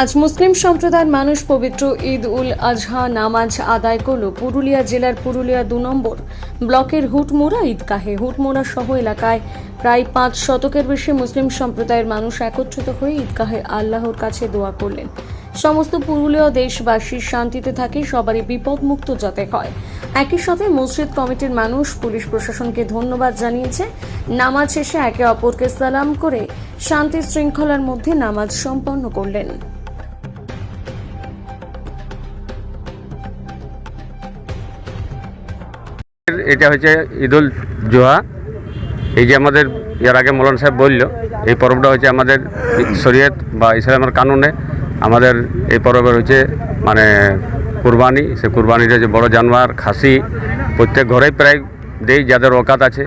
আজ মুসলিম সম্প্রদায়ের মানুষ পবিত্র ঈদ উল আজহা নামাজ আদায় করল পুরুলিয়া জেলার পুরুলিয়া দু নম্বর ব্লকের হুটমোড়া ঈদগাহে। হুটমোড়া সহ এলাকায় প্রায় পাঁচ শতকের বেশি মুসলিম সম্প্রদায়ের মানুষ একত্রিত হয়ে ঈদগাহে আল্লাহর কাছে দোয়া করলেন। সমস্ত পুরুলিয়া দেশবাসী শান্তিতে থাকে, সবারই বিপদমুক্ত যাতে হয়। একই সাথে মসজিদ কমিটির মানুষ, পুলিশ প্রশাসনকে ধন্যবাদ জানিয়েছে। নামাজ শেষে একে অপরকে সালাম করে শান্তি শৃঙ্খলার মধ্যে নামাজ সম্পন্ন করলেন। এটা হচ্ছে ঈদুল জোহা। এই যে আমাদের এর আগে মৌলান সাহেব বলল, এই পর্বটা হচ্ছে আমাদের শরীয়ত বা ইসলামের কানুনে। আমাদের এই পর্বের হচ্ছে মানে কুরবানি। সে কুরবানিটা যে বড় জানোয়ার, খাসি। প্রত্যেক ঘরেই প্রায় দেই, যাদের ওকাত আছে।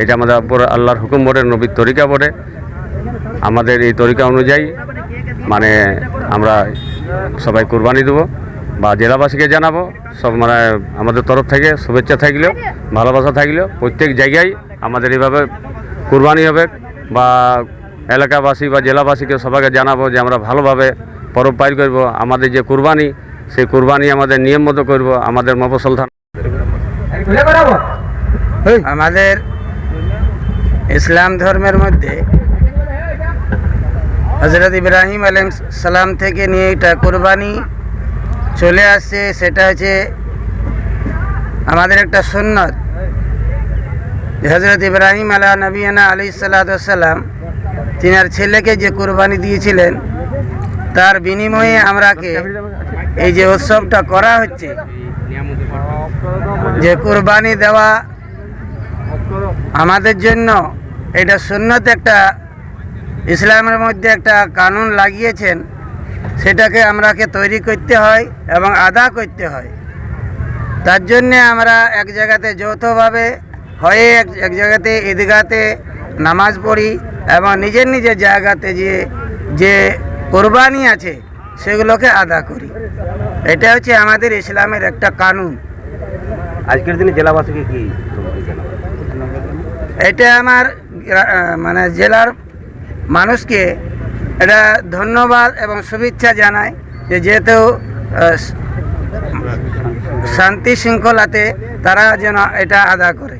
এটা আমাদের আল্লাহর হুকুম বলে, নবীর তরিকা বলে। আমাদের এই তরিকা অনুযায়ী মানে আমরা সবাই কুরবানি দেবো। বা জেলাবাসীকে জানাব সব মানে আমাদের তরফ থেকে শুভেচ্ছা থাকলেও ভালোবাসা থাকলেও প্রত্যেক জায়গায় আমাদের এইভাবে কুরবানি হবে বা এলাকাবাসী বা জেলাবাসীকে সবাইকে জানাব যে আমরা ভালোভাবে পরব পালন করব। আমাদের যে কুরবানি সেই কুরবানি আমাদের নিয়ম মতো করব আমাদের মফসল থানা আমাদের ইসলাম ধর্মের মধ্যে হজরত ইব্রাহিম আলাইহিস সালাম থেকে নিয়ে এটা কোরবানি চলে আসছে, সেটা হচ্ছে আমাদের একটা সুন্নত। হজরত ইব্রাহিম আলা নবীনা আলি সাল্লাম তিনার ছেলেকে যে কোরবানি দিয়েছিলেন, তার বিনিময়ে আমরাকে এই যে উৎসবটা করা হচ্ছে, যে কোরবানি দেওয়া আমাদের জন্য এটা সুন্নত একটা, ইসলামের মধ্যে একটা কানুন লাগিয়েছেন। সেটাকে আমরাকে তৈরি করতে হয় এবং আদা করতে হয়। তার জন্যে আমরা এক জায়গাতে যৌথভাবে হয়ে এক এক জায়গাতে ঈদগাতে নামাজ পড়ি এবং নিজের নিজের জায়গাতে যে যে কোরবানি আছে সেগুলোকে আদা করি। এটা হচ্ছে আমাদের ইসলামের একটা কানুন। আজকের দিনে জেলাবাসীকে কি এটা আমার মানে জেলার মানুষকে এটা ধন্যবাদ এবং শুভেচ্ছা জানাই যে যেহেতু শান্তি শৃঙ্খলাতে তারা যেন এটা আদা করে।